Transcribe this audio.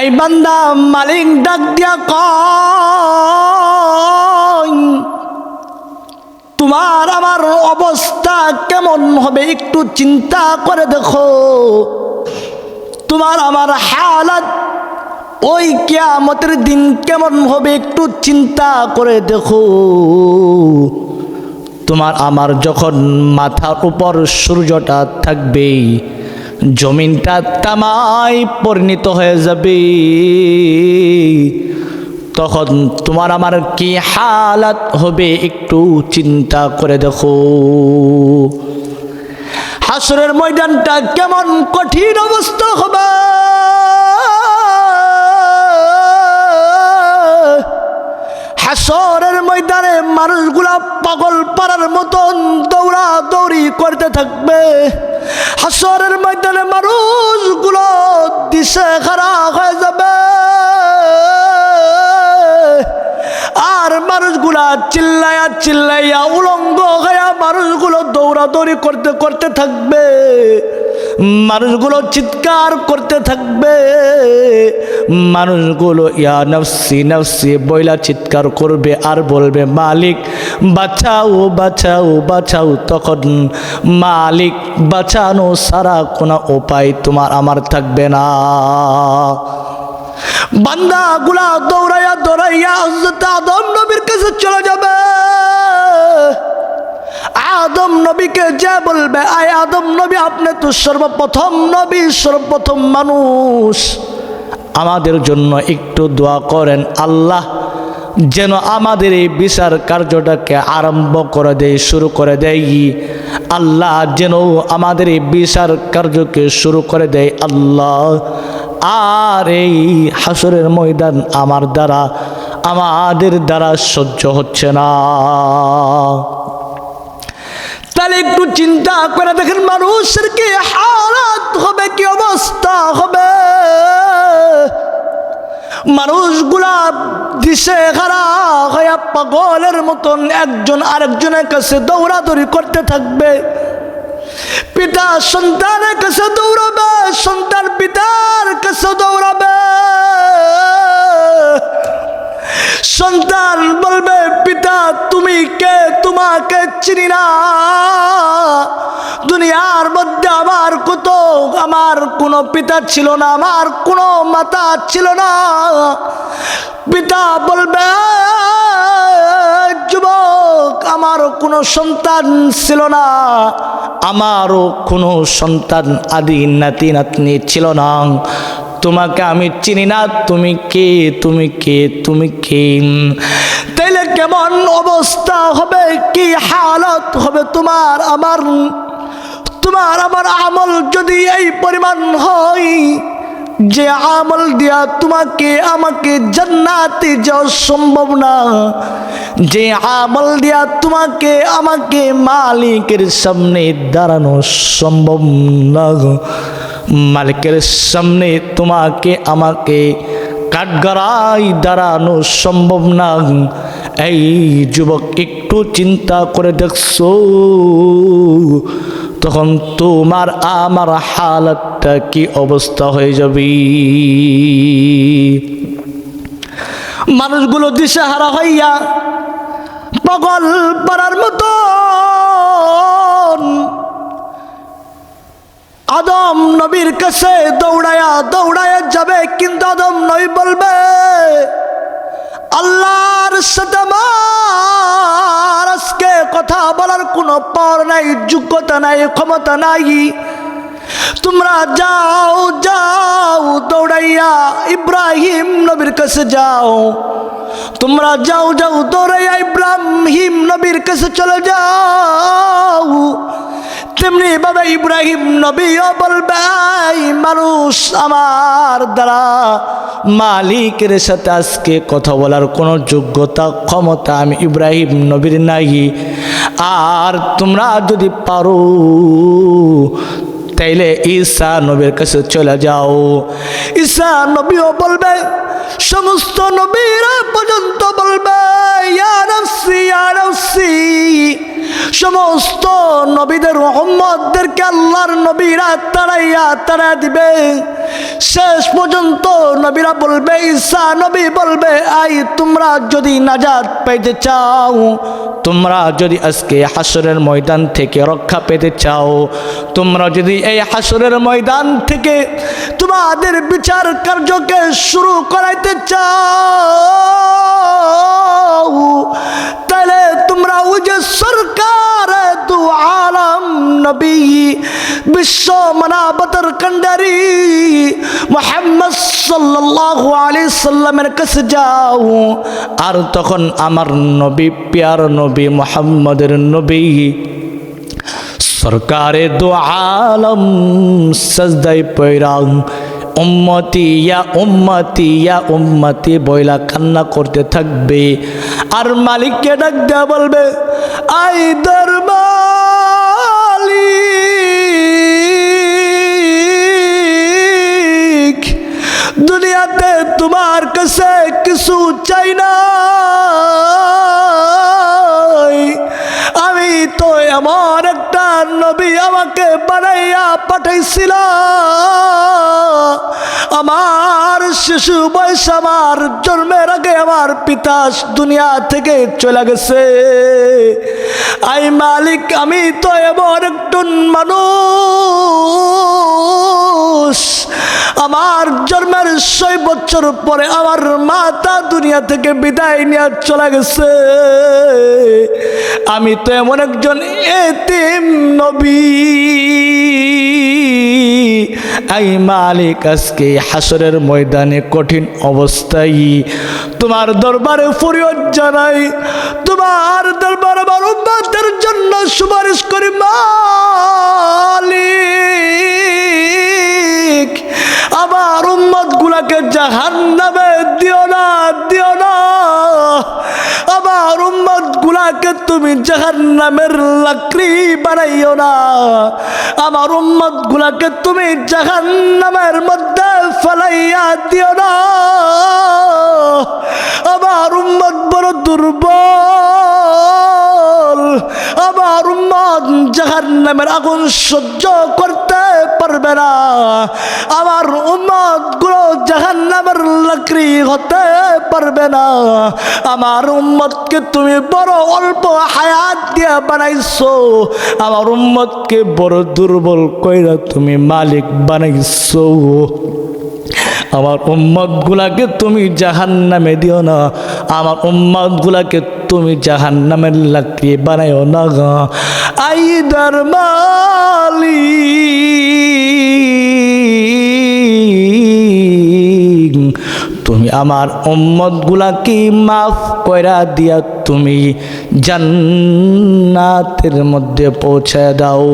এই বান্দা মালিক ডাক দিয়া কয়, তোমার আমার অবস্থা কেমন হবে একটু চিন্তা করে দেখো। তোমার আমার হালাত ওই কেয়ামতের দিন কেমন হবে একটু চিন্তা করে দেখো। তোমার আমার যখন মাথার উপর সূর্যটা থাকবে জমিনটা তামাই পরিণত হয়ে যাবে। তখন তোমার আমার কি হালাত হবে একটু চিন্তা করে দেখো। হাসরের ময়দানটা কেমন কঠিন অবস্থা হবে। হাসরের ময়দানে মানুষগুলা পাগল পাড়ার মতন দৌড়া দৌড়ি করতে থাকবে। হাসরের দিশে খারাপ হয়ে যাবে। আর মানুষগুলা চিল্লাইয়া চিল্লাইয়া উলঙ্গ হয়ে মানুষগুলো দৌড়াদৌড়ি করতে করতে থাকবে। মানুষগুলো চিৎকার করতে থাকবে। মানুষগুলো, ইয়া নফসি নফসি, বইলা চিৎকার করবে আর বলবে, মালিক, বাঁচাও বাঁচাও বাঁচাও, তখন মালিক বাঁচানো সারা কোনো উপায় তোমার আমার থাকবে না। বান্দা গুলা দৌড়াইয়া দৌড়াইয়া হজরত আদম নবীর কাছে চলে আদম নবীকে যে বলবে, আয় আদম নবী, আপনি তো সর্বপ্রথম নবী, সর্বপ্রথম মানুষ। আমাদের জন্য একটু দোয়া করেন, আল্লাহ যেন আমাদের এই বিচার কার্যটাকে আরম্ভ করে দেয়, শুরু করে দেয়। আল্লাহ যেন আমাদের এই বিচার কার্যকে শুরু করে দেয়, আল্লাহ, আর এই হাসরের ময়দান আমার দ্বারা, আমাদের দ্বারা সহ্য হচ্ছে না। তাহলে একটু চিন্তা করে দেখেন, মানুষের কি হালাত হবে, কি অবস্থা হবে? মানুষগুলা দিশে হয়ে পাগলের মতন একজন আরেকজনের কাছে দৌড়াদৌড়ি করতে থাকবে। পিতা সন্তানের কাছে দৌড়াবে, সন্তান পিতার কাছে দৌড়াবে। সন্তান বলবে, পিতা, তুমি কে? তোমাকে চিনি না। দুনিয়ার মধ্যে আমার কত আমার কোনো পিতা ছিল না, আমার কোনো মাতা ছিল না। পিতা বলবে, যুবক, আমার কোনো সন্তান ছিল না। আমারও কোনো সন্তান আদি নাতি নাতনি ছিল না। তোমাকে আমি চিনি না, তুমি কে তুমি কে তুমি কে? তাইলে কেমন অবস্থা হবে? কি হালত হবে তোমার আমার? তোমার আমার আমল যদি এই পরিমাণ হয়, যে আমল দিয়া তোমাকে, আমাকে জান্নাতে যাওয়া সম্ভব না। যে আমল দিয়া তোমাকে, আমাকে মালিকের সামনে দাঁড়ানো সম্ভব না মালিকের সামনে তোমাকে, আমাকে কাঠগড়াই দাঁড়ানো সম্ভব না এই যুবক, একটু চিন্তা করে দেখছ? তখন তোমার, আমার হালতটা কি অবস্থা হয়ে যাবে? মানুষগুলো দিশেহারা হইয়া পাগল পাড়ার মতন আদম নবীর কাছে দৌড়ায়া দৌড়ায়া যাবে, কিন্তু আদম নবী বলবে, আল্লাহর সাথে আজকে কথা বলার কোনো পর নাই, যোগ্যতা নাই, ক্ষমতা নাই। তোমরা যাও যাও, দৌড়াইয়া ইব্রাহিম নবীর কাছে যাও। তোমরা যাও যাও, দৌড়াইয়া ইব্রাহিম নবীর কাছে চলে যাও। তেমনি ভাবে ইব্রাহিম নবীও বলবে, "এই মানুষ আমার দ্বারা মালিকের সাথে আজকে কথা বলার কোনো যোগ্যতা, ক্ষমতা আমি ইব্রাহিম নবীর নাই। আর তোমরা যদি পারো তাইলে ঈসা নবীর কাছে চলে যাও। ঈসা নবীও বলবে, সমস্ত নবীরা পর্যন্ত বলবে সমস্ত নবীদের মোহাম্মদদেরকে আল্লাহর নবীরা তাড়াইয়া তাড়া দিবে। শেষ পর্যন্ত নবীরা বলবে, ঈসা নবী বলবে, আই, তোমরা যদি নাজাদ পেতে চাও, তোমরা যদি আজকে হাসরের ময়দান থেকে রক্ষা পেতে চাও, তোমরা যদি এই হাসরের ময়দান থেকে তোমাদের বিচার কার্যকে শুরু করাইতে চাও, তাহলে তোমরা ওই যে সরকার দু আলম নবী বিশ্ব মানাবতর কন্ডারি মোহাম্মদ আলাইহি সাল্লামের কাছে যাও। আর তখন আমার নবী, প্যার নবী, মোহাম্মদের নবী, সরকারে দু আলম সজদাই পৈরাং উম্মতি ইয়া উম্মতি ইয়া উম্মতি বইলা কান্না করতে থাকবে। আর মালিককে ডাক দেয়া বলবে আই দরমালিক একটা নবী আমাকে বানাইয়া পাঠাইছিল। আমার শিশু বয়স আমার, জন্মের আগে আমার পিতা দুনিয়া থেকে চলে গেছে। আই মালিক, আমি তো এমন একজন মানুষ। জন্মের ছয় বছর পরে আমার মাতা দুনিয়া থেকে বিদায় নিয়ে চলে গেছে। আমি তো এমন একজন এতিম নবী। আই মালিক আজকে হাসরের ময়দানে কঠিন অবস্থায়। তোমার দরবারে ফরিয়ত জানাই। তোমার দরবার আমার উম্মতের জন্য সুপারিশ করি মালিক তুমি জাহান নামের লাকড়ি বানাইও না। আমার উম্মত গুলাকে তুমি জাহান নামের মধ্যে ফেলাইয়া দিও না। আমার উম্মত বড় দুর্বল। আমার উম্মত জাহান নামের আগুন সহ্য করতে পারবে না। আমার উম্মতগুলো জাহান নামের লাকড়ি হতে পারবে না। আমার উম্মতকে তুমি বড় অল্প হায়াত দিয়ে বানাইছো। আমার উম্মতকে বড় দুর্বল কইরা তুমি মালিক বানাইছো। আমার উম্মত গুলাকে তুমি জাহান নামে দিও না। আমার উম্মত গুলাকে তুমি জাহান নামের লাকড়ি বানাইও না গা। আই মালিক তুমি আমার উম্মত গুলাকে মাফ কইরা দিয়া তুমি জান্নাতের মধ্যে পৌঁছে দাও।